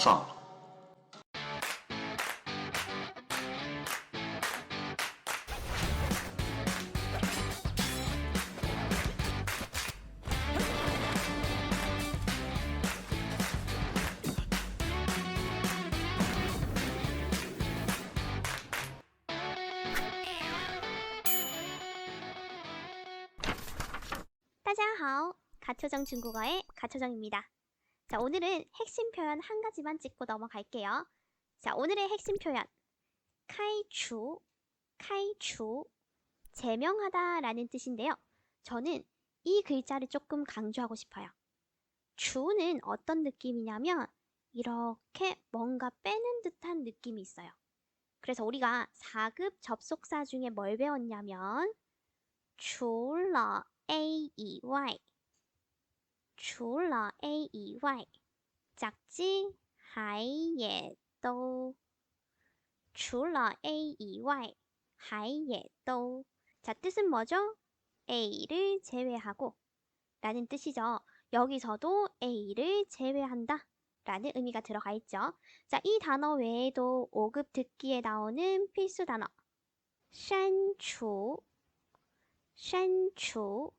좋았어. 따자하오 가초정 중국어의 가초정입니다. 자, 오늘은 핵심 표현 한 가지만 찍고 넘어갈게요. 자, 오늘의 핵심 표현. 카이추, 카이추. 제명하다 라는 뜻인데요. 저는 이 글자를 조금 강조하고 싶어요. 주는 어떤 느낌이냐면 이렇게 뭔가 빼는 듯한 느낌이 있어요. 그래서 우리가 4급 접속사 중에 뭘 배웠냐면 줄러 A, E, Y 除了 A 以外 작지 还也都除了 A 以外还也都자 뜻은 뭐죠? A를 제외하고 라는 뜻이죠. 여기서도 A를 제외한다 라는 의미가 들어가 있죠. 자, 이 단어 외에도 5급 듣기에 나오는 필수 단어 删除删除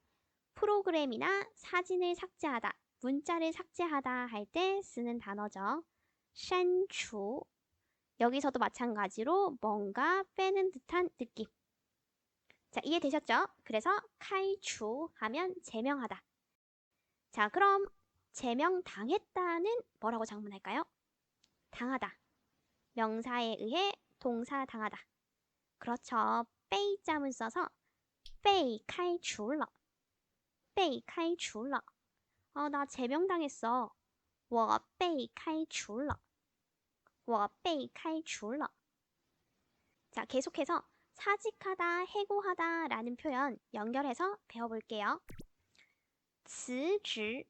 프로그램이나 사진을 삭제하다, 문자를 삭제하다 할 때 쓰는 단어죠. 删除 여기서도 마찬가지로 뭔가 빼는 듯한 느낌. 자, 이해되셨죠? 그래서 칼추 하면 제명하다. 자, 그럼 제명당했다는 뭐라고 장문할까요? 당하다. 명사에 의해 동사 당하다. 그렇죠. 빼이자문 써서 빼이 칼추러 被开除了 어, 나 제명당했어. 我被开除了我被开除了 자, 계속해서 사직하다, 해고하다 라는 표현 연결해서 배워볼게요. 辞职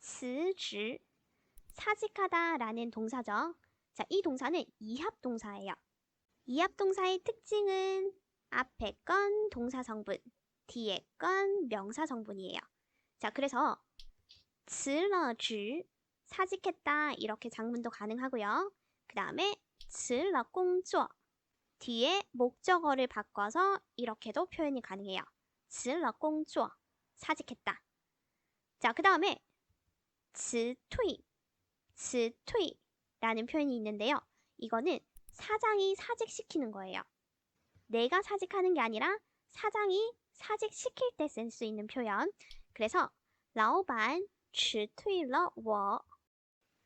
辞职 사직하다 라는 동사죠. 자, 이 동사는 이합 동사예요. 이합 동사의 특징은 앞에 건 동사 성분, 뒤에 건 명사 성분이에요. 자, 그래서 질러주 사직했다 이렇게 장문도 가능하고요. 그 다음에 질러공조 뒤에 목적어를 바꿔서 이렇게도 표현이 가능해요. 질러공조 사직했다. 자, 그 다음에 지투이 지투이라는 표현이 있는데요. 이거는 사장이 사직시키는 거예요. 내가 사직하는 게 아니라 사장이 사직시킬 때 쓸 수 있는 표현. 그래서 老板辞退了我.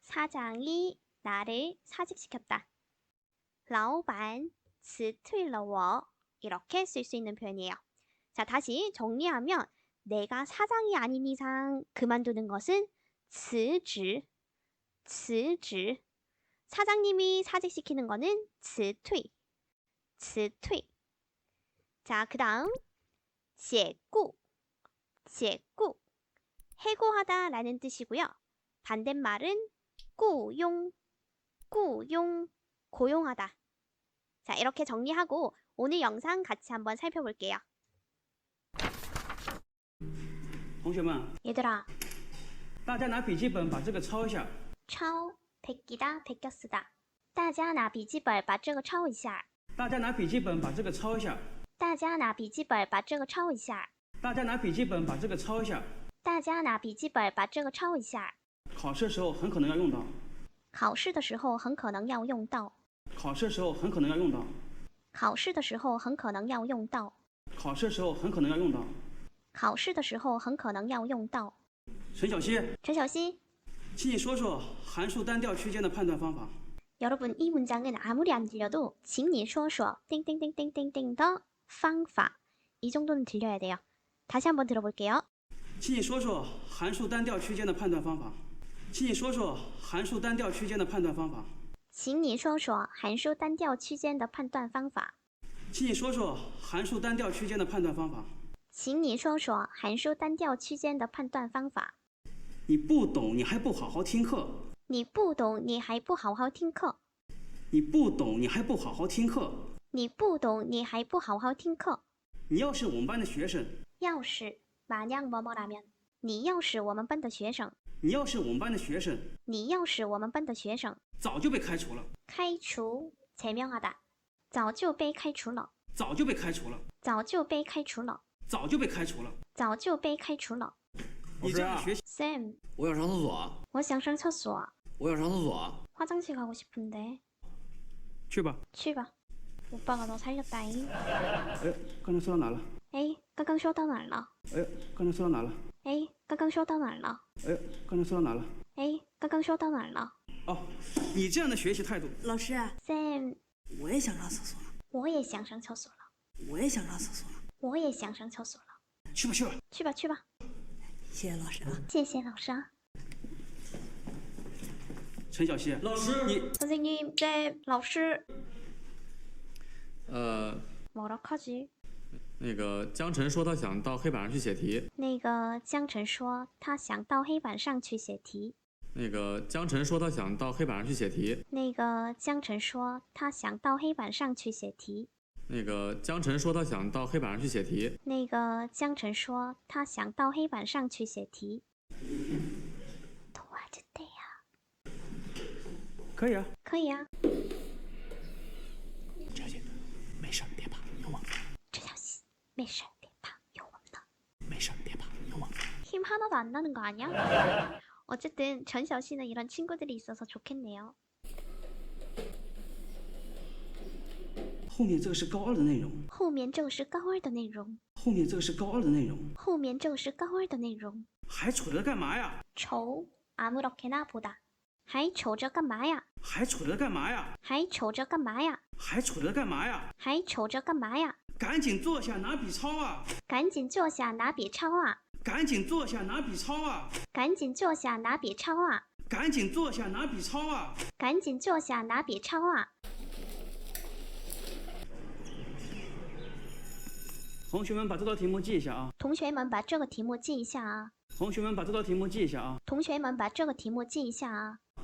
사장이 나를 사직시켰다. 老板辞退了我. 이렇게 쓸 수 있는 표현이에요. 자, 다시 정리하면 내가 사장이 아닌 이상 그만두는 것은 辞职,辞职. 사장님이 사직시키는 거는 辞退,辞退. 자, 그 다음 解雇,解雇. 해고하다 라는 뜻이고요. 반대말은 雇佣,雇佣, 고용하다. 자, 이렇게 정리하고 오늘 영상 같이 한번 살펴볼게요. 同学们， 얘들아, 大家拿笔记本把这个抄一下。 抄, 베끼다, 베껴 쓰다. 大家拿笔记本把这个抄一下.大家拿笔记本把这个抄一下。 大家拿笔记本把这个抄一下.大家拿笔记本把这个抄一下。大家拿笔记本把这个抄一下。考试时候很可能要用到。考试的时候很可能要用到。考试时候很可能要用到。考试的时候很可能要用到。考试时候很可能要用到。考试的时候很可能要用到。陈小希，陈小希，请你说说函数单调区间的判断方法。 여러분 이 문장은 아무리 안 들려도 请你说说 땡땡땡땡땡땡 더 方法. 이 정도는 들려야 돼요. 다시 한번 들어볼게요. 请你说说函数单调区间的判断方法。请你说说函数单调区间的判断方法。请你说说函数单调区间的判断方法。请你说说函数单调区间的判断方法。请你说说函数单调区间的判断方法。你不懂，你还不好好听课。你不懂，你还不好好听课。你不懂，你还不好好听课。 你不懂，你还不好好听课。你要是我们班的学生，要是만약뭐뭐라면，你要是我们班的学生， 你要是我们班的学生，你要是我们班的学生，早就被开除了，开除제명하다，早就被开除了，早就被开除了，早就被开除了，早就被开除了。早就被开除了。你这样的学习， Sam，我想上厕所，我想上厕所，我想上厕所。 화장실 가고 싶은데. 去吧。去吧. 我半个钟才反应。哎，刚才说到哪了？哎，刚刚说到哪了？哎，刚才说到哪了？哎，刚刚说到哪了？哎，刚才说到哪了？哎，刚刚说到哪了？哦，你这样的学习态度，老师 Sam，我也想上厕所了。我也想上厕所了。我也想上厕所了。我也想上厕所了。去吧去吧去吧去吧。谢谢老师啊。谢谢老师啊。陈小希，老师，你小经你在老师。呃， 뭐라 하지? 那个江晨说他想到黑板上去写题。那个江晨说他想到黑板上去写题。那个江晨说他想到黑板上去写题。那个江晨说他想到黑板上去写题。那个江晨说他想到黑板上去写题。那个江晨说他想到黑板上去写题。도와주세요。 可以啊。可以啊。 戏没事，别怕，有我们呢。没事儿，别怕，有我。 힘 하나도 안 나는 거 아니야? 어쨌든 전시어 씨는 이런 친구들이 있어서 좋겠네요. 后面这个是高二的内容，后面这个是高二的内容，后面这个是高二的内容，后面这个是高二的内容。还瞅着干嘛呀？ 초 아무렇게나 보다. 还瞅着干嘛呀?还瞅着干嘛呀？还瞅着干嘛呀?还瞅着干嘛呀？还瞅着干嘛呀?赶紧坐下拿笔抄啊！赶紧坐下拿笔抄啊！赶紧坐下拿笔抄啊！赶紧坐下拿笔抄啊！赶紧坐下拿笔抄啊！赶紧坐下拿笔抄啊！同学们把这道题目记一下啊！同学们把这个题目记一下啊！同学们把这道题目记一下啊！同学们把这个题目记一下啊！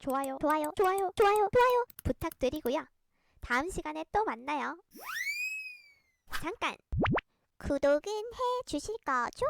좋아요, 좋아요, 좋아요, 좋아요, 좋아요 부탁드리고요. 다음 시간에 또 만나요. 잠깐 구독은 해 주실 거죠?